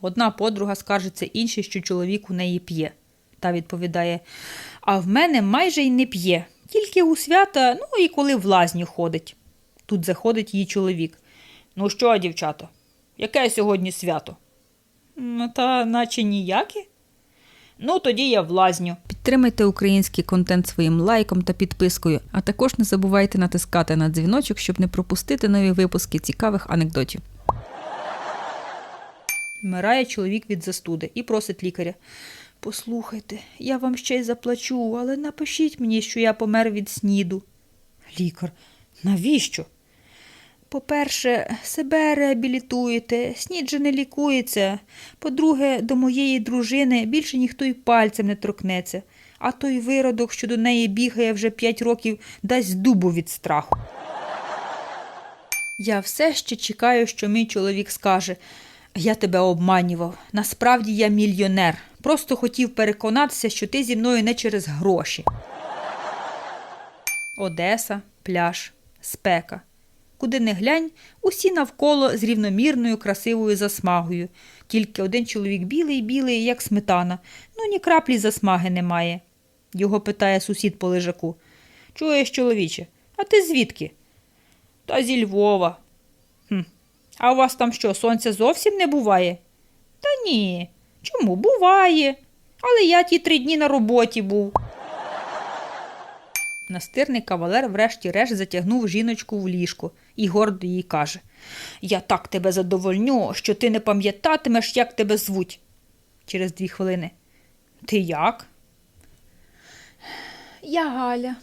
Одна подруга скаржиться іншій, що чоловік у неї п'є. Та відповідає: А в мене майже й не п'є, тільки у свята, ну і коли в лазню ходить. Тут заходить її чоловік. Ну що, дівчата, яке сьогодні свято? Ну, та наче ніяке. Ну, тоді я в лазню. Підтримайте український контент своїм лайком та підпискою, а також не забувайте натискати на дзвіночок, щоб не пропустити нові випуски цікавих анекдотів. Вмирає чоловік від застуди і просить лікаря. Послухайте, я вам ще й заплачу, але напишіть мені, що я помер від сніду. Лікар, навіщо? По-перше, себе реабілітуєте, снід же не лікується. По-друге, до моєї дружини більше ніхто й пальцем не торкнеться, а той виродок, що до неї бігає вже п'ять років, дасть дубу від страху. Я все ще чекаю, що мій чоловік скаже: Я тебе обманював. Насправді я мільйонер. Просто хотів переконатися, що ти зі мною не через гроші. Одеса, пляж, спека. Куди не глянь, усі навколо з рівномірною красивою засмагою. Тільки один чоловік білий, білий, як сметана. Ну ні краплі засмаги немає. Його питає сусід по лежаку. Чуєш, чоловіче, а ти звідки? Та зі Львова. А у вас там що, сонця зовсім не буває? Та ні. Чому буває? Але я ті три дні на роботі був. Настирний кавалер врешті-решт затягнув жіночку в ліжко і гордо їй каже Я так тебе задовольню, що ти не пам'ятатимеш, як тебе звуть. Через дві хвилини. Ти як? Я Галя.